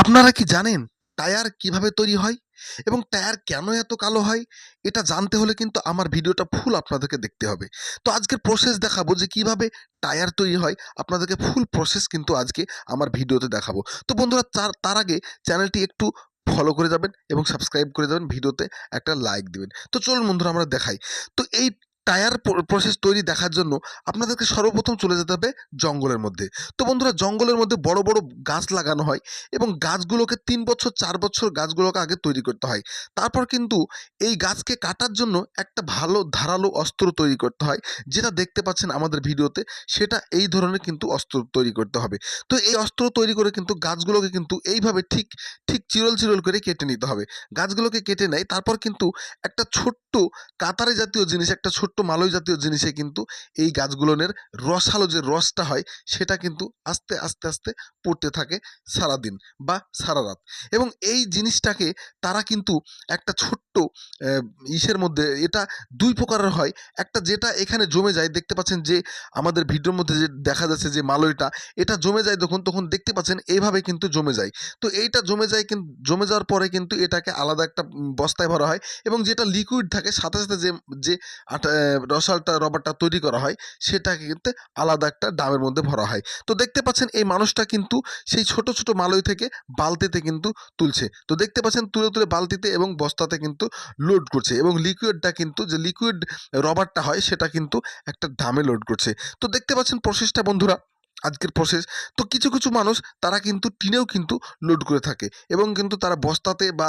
আপনারা কি জানেন টায়ার কীভাবে তৈরি হয় এবং টায়ার কেন এত কালো হয়? এটা জানতে হলে কিন্তু আমার ভিডিওটা ফুল আপনাদেরকে দেখতে হবে। তো আজকের প্রসেস দেখাবো যে কীভাবে টায়ার তৈরি হয়। আপনাদেরকে ফুল প্রসেস কিন্তু আজকে আমার ভিডিওতে দেখাবো। তো বন্ধুরা, তার তার আগে চ্যানেলটি একটু ফলো করে যাবেন এবং সাবস্ক্রাইব করে যাবেন। ভিডিওতে একটা লাইক দিবেন। তো চলুন বন্ধুরা, আমরা দেখাই। তো এই টায়ার প্রসেস তৈরি দেখার জন্য আপনাদেরকে সর্বপ্রথম চলে যেতে হবে জঙ্গলের মধ্যে। তো বন্ধুরা, জঙ্গলের মধ্যে বড় বড় গাছ লাগানো হয় এবং গাছগুলোকে তিন বছর, চার বছর গাছগুলোকে আগে তৈরি করতে হয়। তারপর কিন্তু এই গাছকে কাটার জন্য একটা ভালো ধারালো অস্ত্র তৈরি করতে হয়, যেটা দেখতে পাচ্ছেন আমাদের ভিডিওতে, সেটা এই ধরনের কিন্তু অস্ত্র তৈরি করতে হবে। তো এই অস্ত্র তৈরি করে কিন্তু গাছগুলোকে কিন্তু এইভাবে ঠিক ঠিক চিরল চিরল করে কেটে নিতে হবে। গাছগুলোকে কেটে নেয়, তারপর কিন্তু একটা ছোট্ট কাতারে জাতীয় জিনিস, একটা ছোট্ট মালয় জাতীয় জিনিসে কিন্তু এই গাছগুলোনের রসালো যে রসটা হয়, সেটা কিন্তু আস্তে আস্তে আস্তে পড়তে থাকে সারাদিন বা সারা রাত। এবং এই জিনিসটাকে তারা কিন্তু একটা ছোট্ট আহ, ইসের মধ্যে এটা দুই প্রকারের হয়। একটা যেটা এখানে জমে যায় দেখতে পাচ্ছেন যে আমাদের ভিডিওর মধ্যে যে দেখা যাচ্ছে যে মালয়টা এটা জমে যায় তখন তখন দেখতে পাচ্ছেন এইভাবে কিন্তু জমে যায়। তো এইটা জমে যায় কিন্তু জমে যাওয়ার পরে কিন্তু এটাকে আলাদা একটা বস্তায় ভরা হয় এবং যেটা লিকুইড থাকে সাথে সাথে যে যে আটা রসালটা রবারটা তৈরি করা হয় সেটাকে কিন্তু আলাদা একটা ডামের মধ্যে ভরা হয়। তো দেখতে পাচ্ছেন এই মানুষটা কিন্তু সেই ছোট ছোট মালয় থেকে বালতিতে কিন্তু তুলছে। তো দেখতে পাচ্ছেন তুলে তুলে বালতিতে এবং বস্তাতে কিন্তু লোড করছে এবং লিকুইডটা কিন্তু যে লিকুইড রবারটা হয় সেটা কিন্তু একটা ড্রামে লোড করছে। তো দেখতে পাচ্ছেন প্রসেসটা বন্ধুরা। আজকের প্রসেস তো কিছু কিছু মানুষ, তারা কিন্তু টিনেও কিন্তু লোড করে থাকে এবং কিন্তু তারা বস্তাতে বা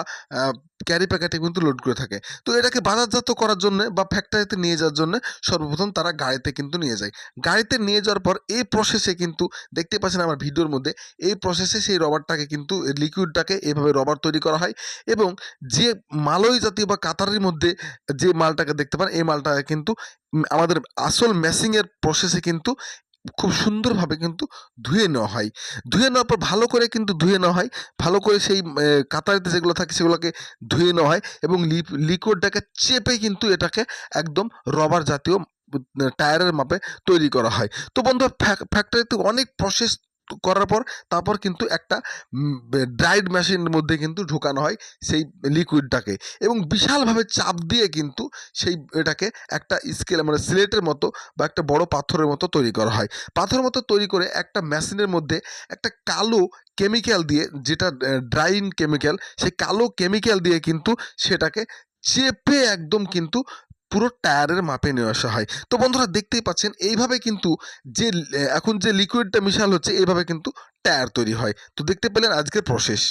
ক্যারি প্যাকেটে কিন্তু লোড করে থাকে। তো এটাকে বাজারজাত করার জন্য বা ফ্যাক্টরিতে নিয়ে যাওয়ার জন্য সর্বপ্রথম তারা গাড়িতে কিন্তু নিয়ে যায়। গাড়িতে নিয়ে যাওয়ার পর এই প্রসেসে কিন্তু দেখতে পাচ্ছেন আমার ভিডিওর মধ্যে, এই প্রসেসে সেই রবারটাকে কিন্তু লিকুইডটাকে এভাবে রবার তৈরি করা হয় এবং যে মালয় জাতীয় বা কাতারের মধ্যে যে মালটাকে দেখতে পান, এই মালটাকে কিন্তু আমাদের আসল ম্যাসিংয়ের প্রসেসে কিন্তু খুব সুন্দরভাবে কিন্তু ধুয়ে নেওয়া হয়। ধুয়ে নেওয়ার পর ভালো করে কিন্তু ধুয়ে নেওয়া হয়। ভালো করে সেই কাতারিতে যেগুলো থাকে সেগুলোকে ধুয়ে নেওয়া হয় এবং লিপ লিকুইডটাকে চেপে কিন্তু এটাকে একদম রবার জাতীয় টায়ারের মাপে তৈরি করা হয়। তো বন্ধু ফ্যাক্টরিতে অনেক প্রসেস করার পর তারপর কিন্তু একটা ড্রাইড মেশিনের মধ্যে কিন্তু ঢোকানো হয় সেই লিকুইডটাকে এবং বিশালভাবে চাপ দিয়ে কিন্তু সেই এটাকে একটা স্কেল মানে সিলেটের মতো বা একটা বড় পাথরের মতো তৈরি করা হয়। পাথরের মতো তৈরি করে একটা মেশিনের মধ্যে একটা কালো কেমিক্যাল দিয়ে যেটা ড্রাইন কেমিক্যাল সেই কালো কেমিক্যাল দিয়ে কিন্তু সেটাকে চেপে একদম কিন্তু পুরো টায়ারের মাপে নিয়ে আসা হয়। তো বন্ধুরা দেখতেই পাচ্ছেন, এইভাবে কিন্তু যে এখন যে লিকুইডটা মিশাল হচ্ছে, এইভাবে কিন্তু টায়ার তৈরি হয়। তো দেখতে পেলেন আজকের প্রসেস